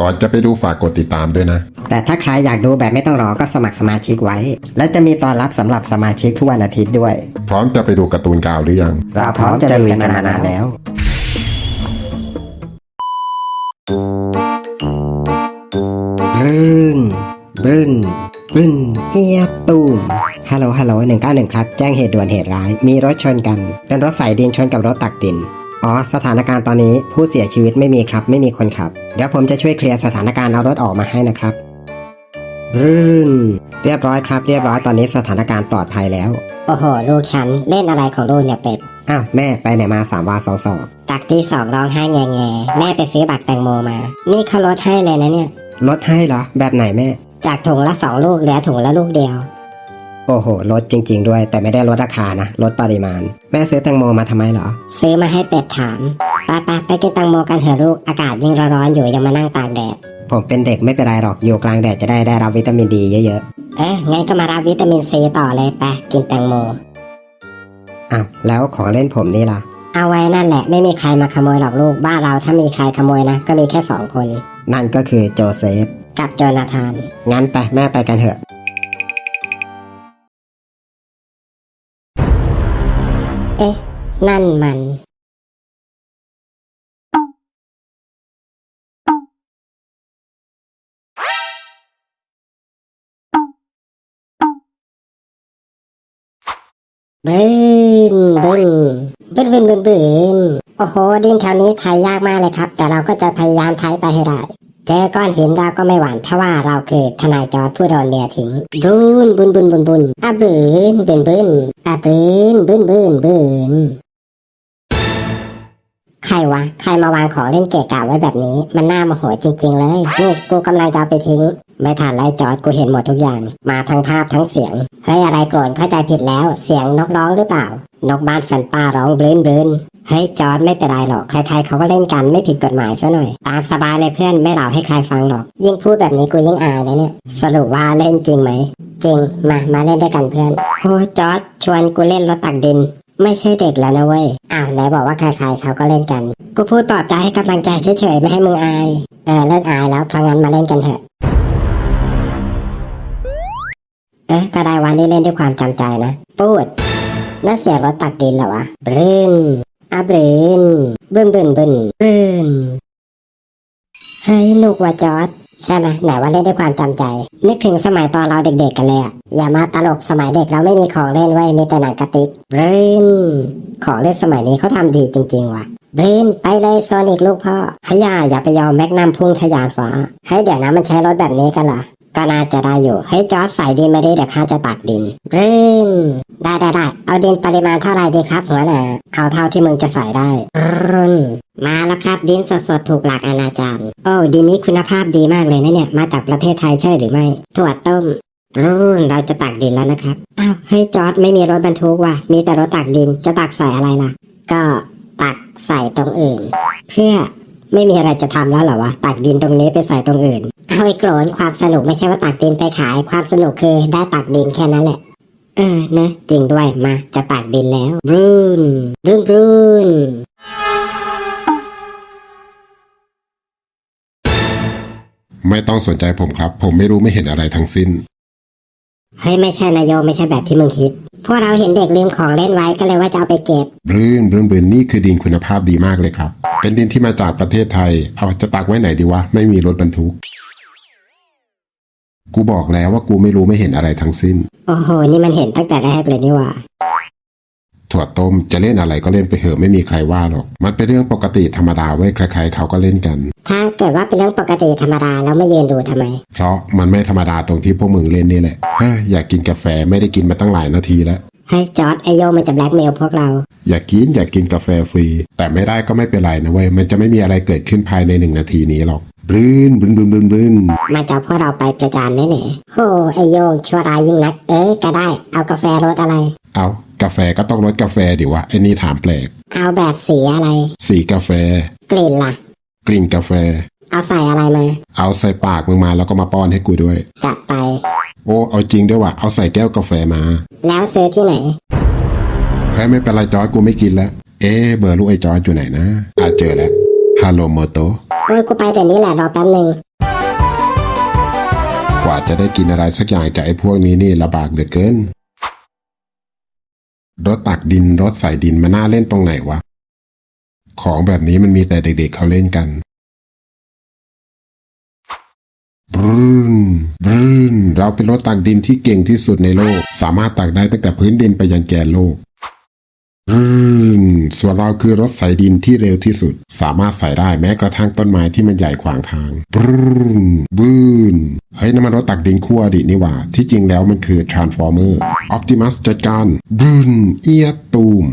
ก่อนจะไปดูฝากกดติดตามด้วยนะ แต่ถ้าใครอยากดูแบบไม่ต้องรอก็สมัครสมาชิกไว้ และจะมีตอนรับสำหรับสมาชิกทุกวันอาทิตย์ด้วย พร้อมจะไปดูการ์ตูนกาวหรือยัง เราพร้อมจะลุยกันมานานแล้ว รื่นรื่นรื่นเอียดตูมฮัลโหลฮัลโหลหนึ่งเก้าหนึ่งครับ แจ้งเหตุด่วนเหตุร้าย มีรถชนกัน เป็นรถสายดินชนกับรถตักดิน อ๋อ สถานการณ์ตอนนี้ผู้เสียชีวิตไม่มีครับ ไม่มีคนขับ เดี๋ยวผมจะช่วยเคลียร์สถานการณ์เอารถออกมาให้นะครับรื่นเรียบร้อยครับ เรียบร้อยตอนนี้สถานการณ์ปลอดภัยแล้ว โอ้โห ลูกฉันเล่นอะไรของลูกเนี่ยเป็ด อ้าว แม่ไปไหนมาสามวาสองสองตักที่สองร้องไห้แง่แง่แม่ไปซื้อบักแตงโมมา นี่เขาลดให้เลยนะเนี่ย ลดให้เหรอ แบบไหนแม่ จากถุงละสองลูกเหลือถุงละลูกเดียว โอ้โห ลดจริง ๆ ด้วย แต่ไม่ได้ลดราคานะ ลดปริมาณ แม่ซื้อแตงโมมาทำไมเหรอ ซื้อมาให้เป็ดถามไปไปไปกินแตงโมกันเถอะลูก อากาศยิ่งร้อนๆอยู่ยังมานั่งตากแดด ผมเป็นเด็กไม่เป็นไรหรอก อยู่กลางแดดจะได้ได้รับวิตามินดีเยอะเอ๊ะงั้นก็มารับวิตามินซีต่อเลยไปกินแตงโม ๆอ้าวแล้วของเล่นผมนี่ล่ะ เอาไว้นั่นแหละไม่มีใครมาขโมยหรอกลูก บ้านเราถ้ามีใครขโมยนะ ก็มีแค่สองคน นั่นก็คือโจเซฟ กับโจนาธาน งั้นไปแม่ไปกันเถอะ นั่นมัน บึ้นบึ้นบึ้นบึ้นบึ้นบึ้นโอ้โห ดินแถวนี้ไทยยากมากเลยครับ แต่เราก็จะพยายามไทยไปให้ได้ เจอก้อนหินเราก็ไม่หวั่นเพราะว่าเราคือทนายจอร์ดผู้โดนเมียทิ้งบุนบุนบุนบุนบุนอะบึ้นบึ้นบึ้นอะบึ้นบึ้นบึ้นบึ้น รวะ ใครมาวางของเล่นเกะกะไว้แบบนี้ มันน่าโมโหจริง ๆ เลย นี่กูกำลังจะเอาไปทิ้ง ไม่ทันไล่จอดกูเห็นหมดทุกอย่าง มาทั้งภาพทั้งเสียง เฮ้ยอะไรโกรธเข้าใจผิดแล้ว เสียงนกร้องหรือเปล่า นกบ้านแฟนป้าร้องบลื้นบลื้นเฮ้ยจอร์ดไม่เป็นไรหรอก ใครๆเขาก็เล่นกันไม่ผิดกฎหมายซะหน่อย ตามสบายเลยเพื่อนไม่เล่าให้ใครฟังหรอก ยิ่งพูดแบบนี้กูยิ่งอายนะเนี่ย สรุปว่าเล่นจริงไหม จริง มา มาเล่นด้วยกันเพื่อนโอ้จอร์ดชวนกูเล่นรถตักดิน ไม่ใช่เด็กแล้วนะเว้ย อ้าวไหนบอกว่าใครๆเขาก็เล่นกัน กูพูดปลอบใจให้กำลังใจเฉยๆไม่ให้มึงอาย เออเลิกอายแล้วเพราะงั้นมาเล่นกันเถอะ เอ๊ะก็ได้วันนี้เล่นด้วยความจำใจนะ ปูดนั่นเสียงรถตักดินเหรอวะบรืนอะบรืนบึ้นบึ้นบึ้นบึ้นเฮ้ยหนุกว่ะจอร์ด ใช่ไหมไหนว่าเล่นด้วยความจำใจ นึกถึงสมัยตอนเราเด็กๆกันเลยอะอย่ามาตลกสมัยเด็กเราไม่มีของเล่นไว้มีแต่หนังกระติกบรืนของเล่นสมัยนี้เขาทำดีจริง ๆ ว่ะบรืนไปเลยโซนิกลูกพ่อพยาอย่าไปยอมแมกนัมพุ่งทะยานฟ้าเฮ้เดี๋ยวนะมันใช้รถแบบนี้กันเหรอก็น่าจะได้อยู่ให้จอร์ดใส่ดินมาดิเดี๋ยวข้าจะตักดินรื่นได้ได้ได้เอาดินปริมาณเท่าไหร่ดีครับหัวหน้าเอาเท่าที่มึงจะใส่ได้รุ่น มาแล้วครับดินสดๆถูกหลักอนาจารโอ้ดินนี้คุณภาพดีมากเลยนะเนี่ย มาจากประเทศไทยใช่หรือไม่ถั่วต้มรุ่นเราจะตักดินแล้วนะครับอ้าวเฮ้ยจอร์ดไม่มีรถบรรทุกว่ะมีแต่รถตักดินจะตักใส่อะไรล่ะ ก็ตักใส่ตรงอื่น เพื่อไม่มีอะไรจะทำแล้วเหรอวะตักดินตรงนี้ไปใส่ตรงอื่นเอาไอ้โกรนความสนุกไม่ใช่ว่าตักดินไปขาย ความสนุกคือได้ตักดินแค่นั้นแหละเออนะจริงด้วยมาจะตักดินแล้วรุ่นรุนรุน ไม่ต้องสนใจผมครับ ผมไม่รู้ไม่เห็นอะไรทั้งสิ้น เฮ้ยไม่ใช่นายโยไม่ใช่แบบที่มึงคิด พวกเราเห็นเด็กลืมของเล่นไว้ก็เลยว่าจะเอาไปเก็บบรื้นบรื้นบรื้นนี่คือดินคุณภาพดีมากเลยครับ เป็นดินที่มาจากประเทศไทย เอาจะตักไว้ไหนดีวะ ไม่มีรถบรรทุก กูบอกแล้วว่ากูไม่รู้ไม่เห็นอะไรทั้งสิ้น โอ้โห นี่มันเห็นตั้งแต่แรกเลยนี่หว่า ถั่วต้มจะเล่นอะไรก็เล่นไปเถอะไม่มีใครว่าหรอกมันเป็นเรื่องปกติธรรมดาเว้ยใครๆเขาก็เล่นกัน ถ้าเกิดว่าเป็นเรื่องปกติธรรมดาแล้วไม่ยืนดูทำไม เพราะมันไม่ธรรมดาตรงที่พวกมึงเล่นนี่แหละเฮ้ยอยากกินกาแฟไม่ได้กินมาตั้งหลายนาทีแล้วเฮ้ยจอร์ดไอโยมันจะแบล็กเมลพวกเรา อยากกินอยากกินกาแฟฟรี แต่ไม่ได้ก็ไม่เป็นไรนะเว้ย มันจะไม่มีอะไรเกิดขึ้นภายในหนึ่งนาทีนี้หรอกบรื้นบรื้นบรื้นบรื้นบรื้นมาจะเอาพวกเราไปประจานแน่ๆโอ้ไอโยงชั่วร้ายยิ่งนัก เออก็ได้ เอากาแฟรสอะไร เอา กาแฟก็ต้องลดกาแฟดิวะไอ้นี่ถามแปลก เอาแบบสีอะไร สีกาแฟ กลิ่นล่ะ กลิ่นกาแฟ เอาใส่อะไรมาเอาใส่ปากมึงมาแล้วก็มาป้อนให้กูด้วย จัดไป โอ้เอาจริงด้วยว่ะเอาใส่แก้วกาแฟมา แล้วซื้อที่ไหนเฮ้ยไม่เป็นไรจอร์ดกูไม่กินแล้ว เอ๊ะเบอร์ลูกไอ้จอร์ดอยู่ไหนนะอ่าเจอแล้วฮัฮัลโหลโมโตโอ้ยกูไปเดี๋ยวนี้แหละรอแป๊บหนึ่งกว่าจะได้กินอะไรสักอย่างจากไอ้พวกนี้นี่ลำบากเหลือเกิน รถตักดินรถใส่ดินมันน่าเล่นตรงไหนวะ ของแบบนี้มันมีแต่เด็กๆเขาเล่นกันบรืนบรืนเราเป็นรถตักดินที่เก่งที่สุดในโลก สามารถตักได้ตั้งแต่พื้นดินไปยันแกนโลกบรืนส่วนเราคือรถใส่ดินที่เร็วที่สุด สามารถใส่ได้แม้กระทั่งต้นไม้ที่มันใหญ่ขวางทางบรืนบืนเฮ้ยนั่นมันรถตักดินคู่อดีตนี่หว่า ที่จริงแล้วมันคือ Transformer Optimus จัดการบรืนเอียดตูม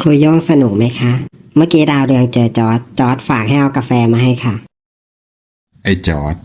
ครูโย่งสนุกไหมคะ เมื่อกี้ดาวเรืองเจอจอร์ดจอร์ดฝากให้เอากาแฟมาให้ค่ะ ไอ้จอร์ด